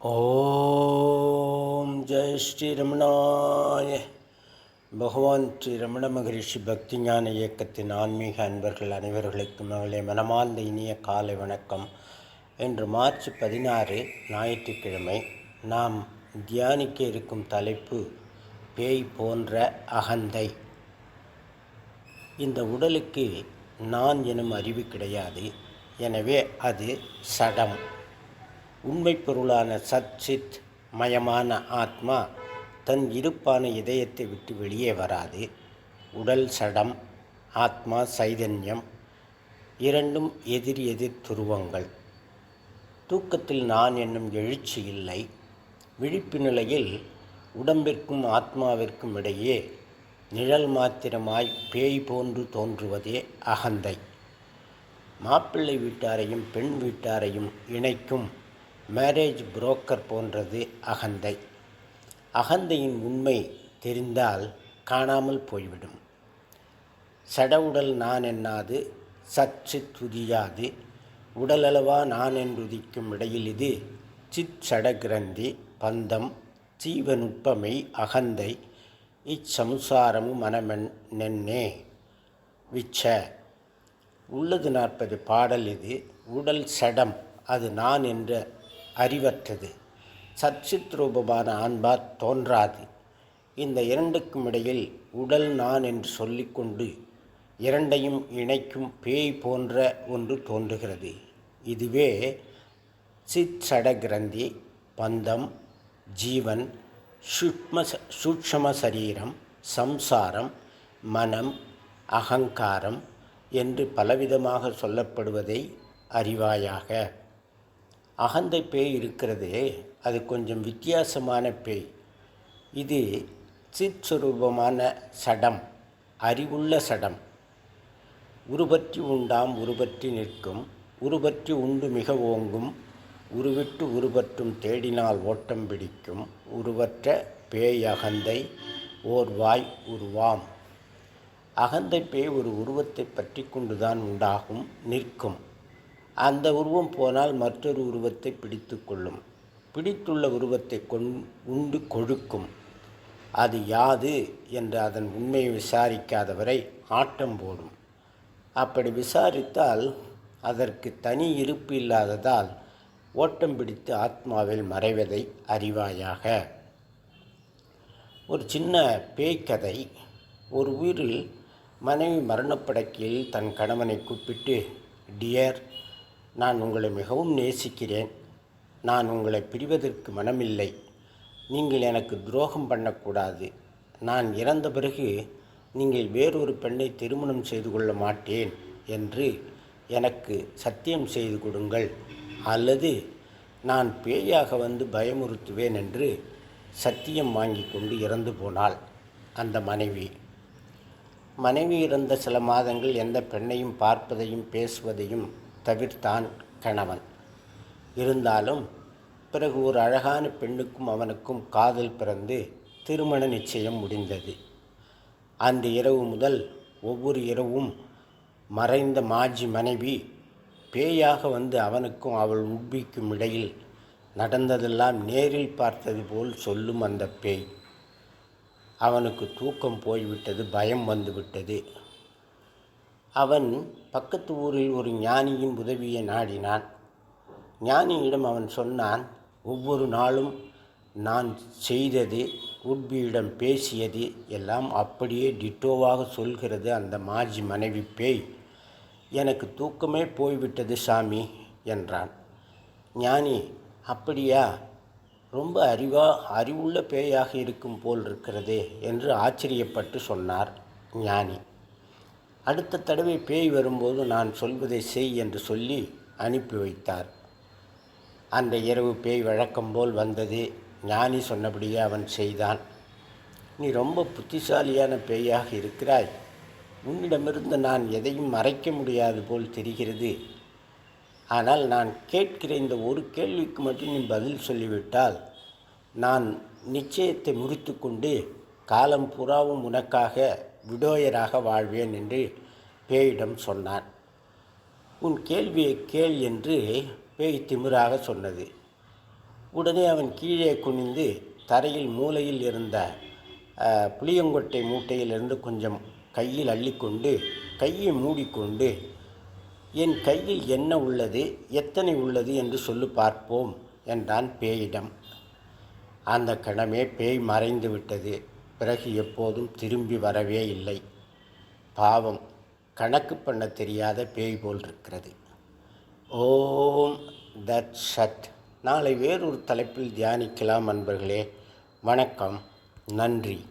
ஓம் ஜெய் ஸ்ரீரமணாய. பகவான் ஸ்ரீ ரமண மகரிஷி பக்தி ஞான இயக்கத்தின் ஆன்மீக அன்பர்கள் அனைவர்களுக்கும் மகளே மனமார்ந்த இனிய காலை வணக்கம். இன்று மார்ச் பதினாறு ஞாயிற்றுக்கிழமை நாம் தியானிக்க இருக்கும் தலைப்பு பேய் போன்ற அகந்தை. இந்த உடலுக்கு நான் எனும் அறிவு கிடையாது. எனவே அது சடம். உண்மை பொருளான சத் சித் மயமான ஆத்மா தன் இருப்பான இதயத்தை விட்டு வெளியே வராது. உடல் சடம் ஆத்மா சைதன்யம் இரண்டும் எதிர் எதிர் துருவங்கள். தூக்கத்தில் நான் என்னும் எழுச்சி இல்லை. விழிப்பு நிலையில் உடம்பிற்கும் ஆத்மாவிற்கும் இடையே நிழல் மாத்திரமாய் பேய் போன்று தோன்றுவதே அகந்தை. மாப்பிள்ளை வீட்டாரையும் பெண் வீட்டாரையும் இணைக்கும் மேரேஜ் புரோக்கர் போன்றது அகந்தை. அகந்தையின் உண்மை தெரிந்தால் காணாமல் போய்விடும். சடவுடல் நான் என்னாது சற்று துதியாது. உடலளவா நான் என்றுதிக்கும் இடையில் இது சித் சடகிரந்தி பந்தம் ஜீவனுட்பமை அகந்தை இச்சமுசாரமு மனமென் நென்னே. விச்ச. உள்ளது நாற்பது பாடல் இது உடல் சடம் அது நான் என்ற அறிவற்றது. சச்சித் ரூபமான ஆன்பார் தோன்றாது. இந்த இரண்டுக்கும் இடையில் உடல் நான் என்று சொல்லிக்கொண்டு இரண்டையும் இணைக்கும் பேய் போன்ற ஒன்று தோன்றுகிறது. இதுவே சித் கிரந்தி பந்தம் ஜீவன் சுஷ்ம சூக்ஷம சரீரம் சம்சாரம் மனம் அகங்காரம் என்று பலவிதமாக சொல்லப்படுவதை அறிவாயாக. அகந்தை பேய் இருக்கிறதே அது கொஞ்சம் வித்தியாசமான பேய். இது சிற்சுரூபமான சடம் அறிவுள்ள சடம். உருபற்றி உண்டாம் உருபற்றி நிற்கும். உருபற்றி உண்டு மிக ஓங்கும். உருவிட்டு உருபற்றும் தேடினால் ஓட்டம் பிடிக்கும். உருவற்ற பேய் அகந்தை ஓர் வாய் உருவாம். அகந்தை பேய் ஒரு உருவத்தை பற்றி கொண்டுதான் உண்டாகும் நிற்கும். அந்த உருவம் போனால் மற்றொரு உருவத்தை பிடித்து கொள்ளும். பிடித்துள்ள உருவத்தை கொண் உண்டு கொழுக்கும். அது யாது என்று அதன் உண்மையை விசாரிக்காதவரை ஆட்டம் போடும். அப்படி விசாரித்தால் அதற்கு தனி இருப்பு இல்லாததால் ஓட்டம் பிடித்து ஆத்மாவில் மறைவதை அறிவாயாக. ஒரு சின்ன பேய்க்கதை. ஒரு உயிரில் மனைவி மரணப்படக்கையில் தன் கணவனை கூப்பிட்டு டியர் நான் உங்களை மிகவும் நேசிக்கிறேன். நான் உங்களை பிரிவதற்கு மனமில்லை. நீங்கள் எனக்கு துரோகம் பண்ணக்கூடாது. நான் இறந்த பிறகு நீங்கள் வேறொரு பெண்ணை திருமணம் செய்து கொள்ள மாட்டேன் என்று எனக்கு சத்தியம் செய்து கொடுங்கள். அல்லது நான் பேயாக வந்து பயமுறுத்துவேன் என்று சத்தியம் வாங்கி கொண்டு இறந்து போனாள் அந்த மனைவி. மனைவி இறந்த சில மாதங்கள் எந்த பெண்ணையும் பார்ப்பதையும் பேசுவதையும் தவிர்த்தான் கணவன். இருந்தாலும் பிறகு ஒரு அழகான பெண்ணுக்கும் அவனுக்கும் காதல் பிறந்து திருமண நிச்சயம் முடிந்தது. அந்த இரவு முதல் ஒவ்வொரு இரவும் மறைந்த மாஜி மனைவி பேயாக வந்து அவனுக்கும் அவள் உட்பிக்கும் இடையில் நடந்ததெல்லாம் நேரில் பார்த்தது போல் சொல்லும் அந்த பேய். அவனுக்கு தூக்கம் போய்விட்டது பயம் வந்துவிட்டது. அவன் பக்கத்து ஊரில் ஒரு ஞானியின் உதவியை நாடினான். ஞானியிடம் அவன் சொன்னான் ஒவ்வொரு நாளும் நான் செய்தது உட்பியிடம் பேசியது எல்லாம் அப்படியே டிட்டோவாக சொல்கிறது அந்த மாஜி மனைவி பேய். எனக்கு தூக்கமே போய்விட்டது சாமி என்றான். ஞானி அப்படியா? ரொம்ப அறிவா அறிவுள்ள பேயாக இருக்கும் போல் இருக்கிறதே என்று ஆச்சரியப்பட்டு சொன்னார் ஞானி. அடுத்த தடவை பேய் வரும்போது நான் சொல்வதை செய் என்று சொல்லி அனுப்பி வைத்தார். அந்த இரவு பேய் வழக்கம் போல் வந்தது. ஞானி சொன்னபடியே அவன் செய்தான். நீ ரொம்ப புத்திசாலியான பேயாக இருக்கிறாய். உன்னிடமிருந்து நான் எதையும் மறைக்க முடியாது போல் தெரிகிறது. ஆனால் நான் கேட்கிற இந்த ஒரு கேள்விக்கு மட்டும் நீ பதில் சொல்லிவிட்டால் நான் நிச்சயத்தை முறித்து கொண்டு காலம் புறாவும் உனக்காக விடோயராக வாழ்வேன் என்று பேயிடம் சொன்னான் உன் கேள்வியை கேள் என்று பேய் திமிராக சொன்னது. உடனே அவன் கீழே குனிந்து தரையில் மூலையில் இருந்த புளியங்கொட்டை மூட்டையிலிருந்து கொஞ்சம் கையில் அள்ளிக்கொண்டு கையை மூடிக்கொண்டு என் கையில் என்ன உள்ளது? எத்தனை உள்ளது என்று சொல்லு பார்ப்போம் என்றான் பேயிடம். அந்த கணமே பேய் மறைந்து விட்டது. பிறகு எப்போதும் திரும்பி வரவே இல்லை. பாவம் கணக்கு பண்ண தெரியாத பேய் போல் இருக்கிறது ஓம் தட் சத். நாளை வேறொரு தலைப்பில் தியானிக்கலாம் அன்பர்களே. வணக்கம். நன்றி.